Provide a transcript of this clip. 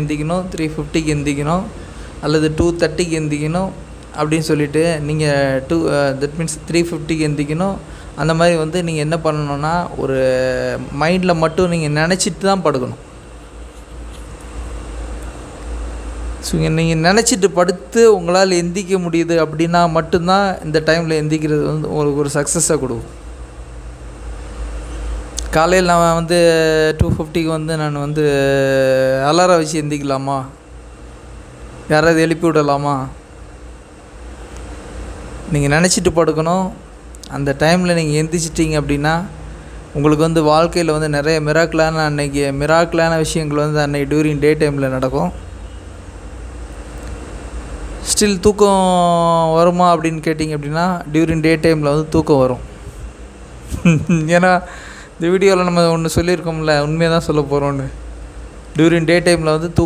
எந்திக்கணும் three ஃபிஃப்டிக்கு எந்திக்கணும் அல்லது two தேர்ட்டிக்கு எந்திக்கணும் அப்படின்னு சொல்லிட்டு நீங்கள் டூ தட் மீன்ஸ் த்ரீ ஃபிஃப்டிக்கு எந்திக்கணும். அந்த மாதிரி வந்து நீங்கள் என்ன பண்ணணுன்னா ஒரு மைண்டில் மட்டும் நீங்கள் நினச்சிட்டு தான் படுக்கணும். ஸோ நீங்கள் நினச்சிட்டு படுத்து உங்களால் எந்திக்க முடியுது அப்படின்னா மட்டும்தான் இந்த டைமில் எந்திக்கிறது வந்து உங்களுக்கு ஒரு சக்ஸஸாக கொடுக்கும். காலையில் நான் வந்து டூ ஃபிஃப்டிக்கு வந்து நான் வந்து அலாரம் வச்சு எந்திக்கலாமா? யாராவது எழுப்பி விடலாமா? நீங்கள் நினச்சிட்டு படுக்கணும். அந்த டைமில் நீங்கள் எந்திரிச்சிட்டிங்க அப்படின்னா உங்களுக்கு வந்து வாழ்க்கையில் வந்து நிறைய மிராக்கிளான அன்னைக்கு மிராக்கிளான விஷயங்கள் வந்து அன்னைக்கு டியூரிங் டே டைமில் நடக்கும். ஸ்டில் தூக்கம் வருமா அப்படின்னு கேட்டிங்க அப்படின்னா டியூரிங் டே டைமில் வந்து தூக்கம் வரும். ஏன்னா இந்த வீடியோவில் நம்ம ஒன்று சொல்லியிருக்கோம்ல உண்மையை தான் சொல்ல போகிறோன்னு டியூரிங் டே டைமில் வந்து தூ